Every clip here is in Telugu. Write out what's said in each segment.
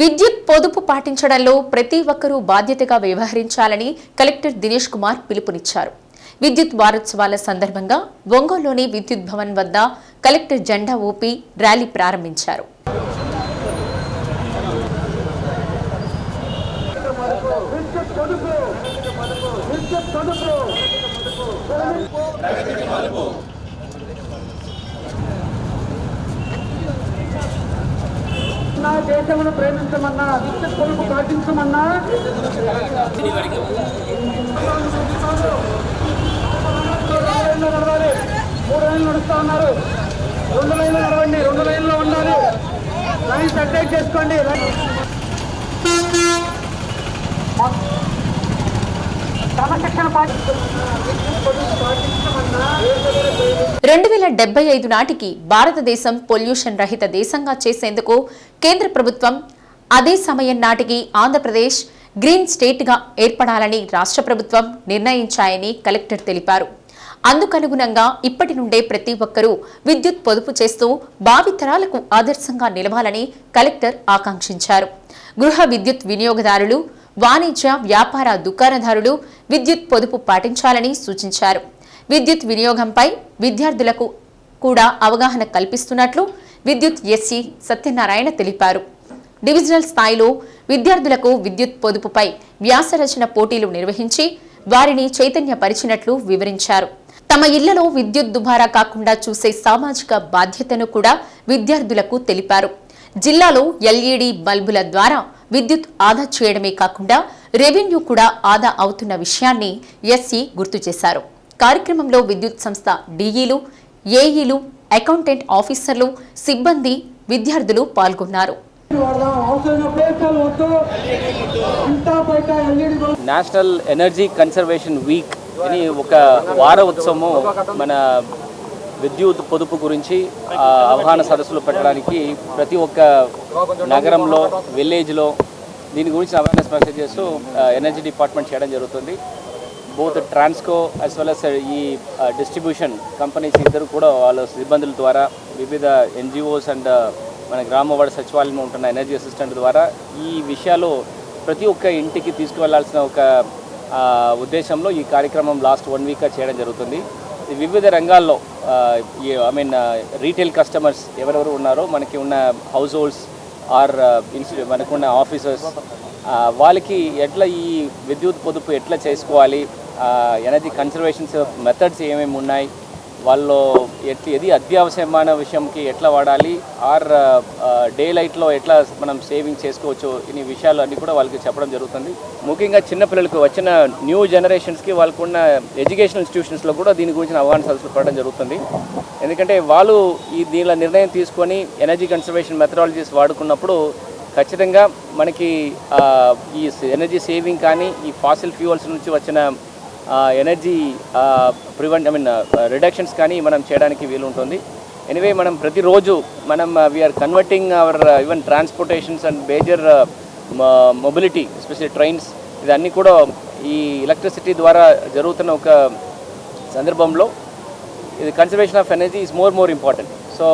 విద్యుత్ పొదుపు పాటించడంలో ప్రతి ఒక్కరూ బాధ్యతగా వ్యవహరించాలని కలెక్టర్ దినేష్ కుమార్ పిలుపునిచ్చారు. విద్యుత్ వారోత్సవాల సందర్భంగా ఒంగోలులోని విద్యుత్ భవన్ వద్ద కలెక్టర్ జెండా ఊపి ర్యాలీ ప్రారంభించారు. నా దేశమును ప్రేమించమన్నా విద్యుత్ కొలుపు పాటించమన్నా? నడవాలి మూడు లైన్లు నడుస్తా ఉన్నారు. రెండు లైన్లు నడవండి రెండు లైన్లో ఉండాలి. లైన్ సెటైట్ చేసుకోండి. క్రమశిక్షణ రెండు వేల డెబ్బై ఐదు నాటికి భారతదేశం పొల్యూషన్ రహిత దేశంగా చేసేందుకు కేంద్ర ప్రభుత్వం అదే సమయం నాటికి ఆంధ్రప్రదేశ్ గ్రీన్ స్టేట్గా ఏర్పడాలని రాష్ట్ర ప్రభుత్వం నిర్ణయించాయని కలెక్టర్ తెలిపారు. అందుకనుగుణంగా ఇప్పటి నుండే ప్రతి ఒక్కరూ విద్యుత్ పొదుపు చేస్తూ భావితరాలకు ఆదర్శంగా నిలవాలని కలెక్టర్ ఆకాంక్షించారు. గృహ విద్యుత్ వినియోగదారులు వాణిజ్య వ్యాపార దుకాణదారులు విద్యుత్ పొదుపు పాటించాలని సూచించారు. విద్యుత్ వినియోగంపై విద్యార్థులకు కూడా అవగాహన కల్పిస్తున్నట్లు విద్యుత్ ఎస్సీ సత్యనారాయణ తెలిపారు. డివిజనల్ స్థాయిలో విద్యార్థులకు విద్యుత్ పొదుపుపై వ్యాసరచన పోటీలు నిర్వహించి వారిని చైతన్యపరిచినట్లు వివరించారు. తమ ఇళ్ళలో విద్యుత్ దుబారా కాకుండా చూసే సామాజిక బాధ్యతను కూడా విద్యార్థులకు తెలిపారు. జిల్లాలో ఎల్ఈడి బల్బుల ద్వారా విద్యుత్ ఆదా చేయడమే కాకుండా రెవెన్యూ కూడా ఆదా అవుతున్న విషయాన్ని ఎస్సీ గుర్తు చేశారు. కార్యక్రమంలో విద్యుత్ సంస్థ డీఈలు ఏఈలు అకౌంటెంట్ ఆఫీసర్లు సిబ్బంది విద్యార్థులు పాల్గొన్నారు. నేషనల్ ఎనర్జీ కన్సర్వేషన్ వీక్ అని ఒక వార ఉత్సవము మన విద్యుత్ పొదుపు గురించి అవగాహన సదస్సులు పెట్టడానికి ప్రతి ఒక్క నగరంలో విలేజ్లో దీని గురించి అవేర్నెస్ చేస్తూ ఎనర్జీ డిపార్ట్మెంట్ చేయడం జరుగుతుంది. Both Transco as well as ఈ డిస్ట్రిబ్యూషన్ కంపెనీస్ ఇద్దరు కూడా వాళ్ళ సిబ్బందుల ద్వారా వివిధ ఎన్జిఓస్ అండ్ మన గ్రామవాడ సచివాలయంలో ఉంటున్న ఎనర్జీ అసిస్టెంట్ ద్వారా ఈ విషయాలు ప్రతి ఒక్క ఇంటికి తీసుకువెళ్ళాల్సిన ఒక ఉద్దేశంలో ఈ కార్యక్రమం లాస్ట్ వన్ వీక్గా చేయడం జరుగుతుంది. వివిధ రంగాల్లో ఐ మీన్ రీటైల్ కస్టమర్స్ ఎవరెవరు ఉన్నారో మనకి ఉన్న హౌస్ హోల్డ్స్ ఆర్ ఇన్స్టి మనకున్న ఆఫీసర్స్ వాళ్ళకి ఎట్లా ఈ విద్యుత్ పొదుపు ఎట్లా చేసుకోవాలి ఎనర్జీ కన్సర్వేషన్స్ మెథడ్స్ ఏమేమి ఉన్నాయి వాళ్ళు ఎట్ ఏది అత్యవసరమైన విషయంకి ఎట్లా వాడాలి? ఆర్ డే లైట్లో ఎట్లా మనం సేవింగ్ చేసుకోవచ్చు? ఇన్ని విషయాలు అన్నీ కూడా వాళ్ళకి చెప్పడం జరుగుతుంది. ముఖ్యంగా చిన్నపిల్లలకు వచ్చిన న్యూ జనరేషన్స్కి వాళ్ళకున్న ఎడ్యుకేషన్ ఇన్స్టిట్యూషన్స్లో కూడా దీని గురించి అవగాహన సదస్సులు పడడం జరుగుతుంది. ఎందుకంటే వాళ్ళు ఈ దీనిలో నిర్ణయం తీసుకొని ఎనర్జీ కన్సర్వేషన్ మెథడాలజీస్ వాడుకున్నప్పుడు ఖచ్చితంగా మనకి ఈ ఎనర్జీ సేవింగ్ కానీ ఈ ఫాసిల్ ఫ్యూయల్స్ నుంచి వచ్చిన energy prevent I mean reductions కానీ మనం చేయడానికి వీలు ఉంటుంది ఎనివే మనం ప్రతిరోజు మనం we're converting our even transportations and major mobility especially trains ఇదన్నీ కూడా ఈ ఎలక్ట్రిసిటీ ద్వారా జరుగుతున్న ఒక సందర్భంలో ఇది conservation of energy is more more important so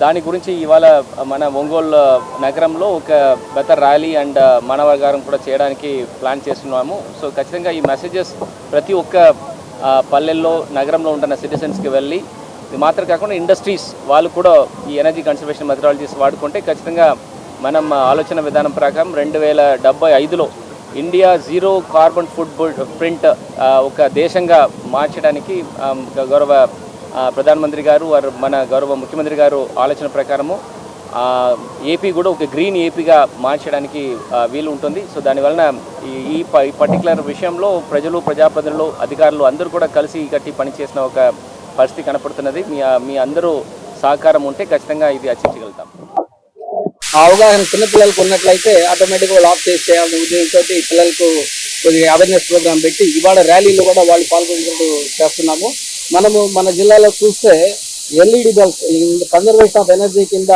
దాని గురించి ఇవాళ మన ఒంగోలు నగరంలో ఒక బెటర్ ర్యాలీ అండ్ మనవగారం కూడా చేయడానికి ప్లాన్ చేస్తున్నాము. సో ఖచ్చితంగా ఈ మెసేజెస్ ప్రతి ఒక్క పల్లెల్లో నగరంలో ఉంటున్న సిటిజన్స్కి వెళ్ళి ఇది మాత్రం కాకుండా ఇండస్ట్రీస్ వాళ్ళు కూడా ఈ ఎనర్జీ కన్సర్వేషన్ మెథడాలజీస్ వాడుకుంటే ఖచ్చితంగా మనం ఆలోచన విధానం ప్రకారం రెండు వేల డెబ్బై ఐదులో India zero carbon footprint ఒక దేశంగా మార్చడానికి గౌరవ ప్రధానమంత్రి గారు వారు మన గౌరవ ముఖ్యమంత్రి గారు ఆలోచన ప్రకారము ఏపీ కూడా ఒక గ్రీన్ ఏపీగా మార్చడానికి వీలు ఉంటుంది. సో దానివలన ఈ ఈ ప- ఈ పర్టికులర్ విషయంలో ప్రజలు ప్రజాప్రతినిధులు అధికారులు అందరూ కూడా కలిసి కట్టి పనిచేసిన ఒక పరిస్థితి కనపడుతున్నది. మీ మీ అందరూ సహకారం ఉంటే ఖచ్చితంగా ఇది అర్చించగలుగుతాం ఆ అవగాహన చిన్నపిల్లలకు ఉన్నట్లయితే ఆటోమేటిక్గా వాళ్ళు ఆఫ్ చేసి చేయాలనే ఉద్దేశంతో పిల్లలకు కొద్దిగా అవేర్నెస్ ప్రోగ్రామ్ పెట్టి ఇవాళ ర్యాలీలో కూడా వాళ్ళు పాల్గొనేటట్టు చేస్తున్నాము. మనము మన జిల్లాలో చూస్తే LED bulbs conservation of energy కింద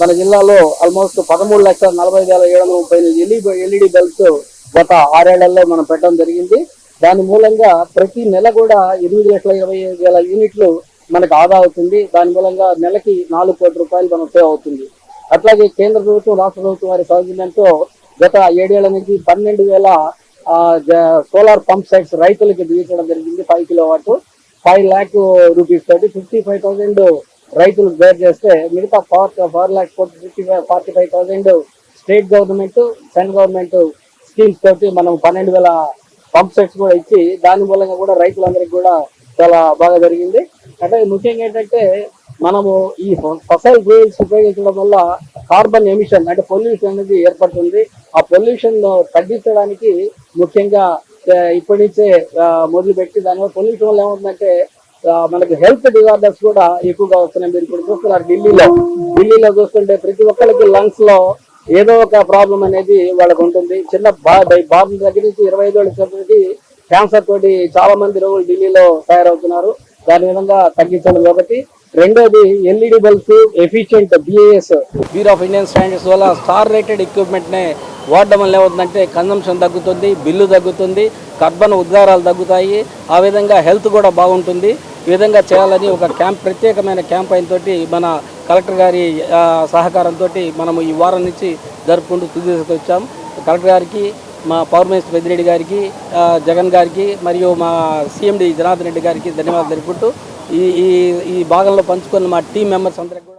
మన జిల్లాలో ఆల్మోస్ట్ పదమూడు లక్షల నలభై వేల ఏడు వందల ముప్పై ఎనిమిది ఎల్ఈడి ఎల్ఈడి బల్బ్స్ గత ఆరేళ్ళలో మనం పెట్టడం జరిగింది. దాని మూలంగా ప్రతి నెల కూడా ఎనిమిది లక్షల ఇరవై ఐదు వేల యూనిట్లు మనకు ఆదా అవుతుంది. దాని మూలంగా నెలకి నాలుగు కోట్ల రూపాయలు మనం సేవ్ అవుతుంది. అట్లాగే కేంద్ర ప్రభుత్వం రాష్ట్ర ప్రభుత్వం వారి సౌజన్యంతో గత ఏడేళ్ళ నుంచి పన్నెండు వేల సోలార్ పంప్ సెట్స్ రైతులకి బిగించడం జరిగింది. Five kilowatt five lakh rupees తోటి ఫిఫ్టీ ఫైవ్ థౌసండ్ రైతులు బేర్ చేస్తే మిగతా four four lakh fifty five forty five thousand state government central government schemes తోటి మనం పన్నెండు వేల పంప్ సెట్స్ కూడా ఇచ్చి దాని మూలంగా కూడా రైతులందరికీ కూడా చాలా బాగా జరిగింది. అంటే ముఖ్యంగా ఏంటంటే మనము ఈ ఫసైల్ ఫ్యూయల్స్ ఉపయోగించడం వల్ల కార్బన్ ఎమిషన్ అంటే పొల్యూషన్ అనేది ఏర్పడుతుంది. ఆ పొల్యూషన్ తగ్గించడానికి ముఖ్యంగా ఇప్పటి నుంచే మొదలుపెట్టి దానివల్ల పొల్యూషన్ వల్ల ఏమవుతుందంటే మనకు మనకి హెల్త్ డిజార్డర్స్ కూడా ఎక్కువగా వస్తున్నాయి. మీరు ఇప్పుడు చూస్తున్నారు ఢిల్లీలో. ఢిల్లీలో చూస్తుంటే ప్రతి ఒక్కరికి లంగ్స్లో ఏదో ఒక ప్రాబ్లం అనేది వాళ్ళకు ఉంటుంది. చిన్న బా బాబు దగ్గర నుంచి ఇరవై ఐదు వచ్చేప్పటికి క్యాన్సర్ తోటి చాలా మంది రోగులు ఢిల్లీలో తయారవుతున్నారు. దాని విధంగా తగ్గించడం. ఒకటి రెండోది LED bulbs efficient BIS bureau of Indian standards వల్ల స్టార్ రేటెడ్ ఎక్విప్మెంట్ నే వాడడం వల్ల ఏమవుతుందంటే కన్సంప్షన్ తగ్గుతుంది బిల్లు తగ్గుతుంది కర్బన ఉద్గారాలు తగ్గుతాయి. ఆ విధంగా హెల్త్ కూడా బాగుంటుంది. ఈ విధంగా చేయాలని ఒక క్యాంప్ ప్రత్యేకమైన క్యాంపెయిన్ తోటి మన కలెక్టర్ గారి సహకారంతో మనము ఈ వారం నుంచి జరుపుకుంటూ తీసుకొచ్చాం కలెక్టర్ గారికి మా పవర్ మినిస్టర్ పెద్దిరెడ్డి గారికి జగన్ గారికి మరియు మా సీఎండి జనార్దన్ రెడ్డి గారికి ధన్యవాదాలు తెలుపుకుంటూ ఈ ఈ ఈ భాగంలో పంచుకున్న మా టీం మెంబర్స్ అందరికీ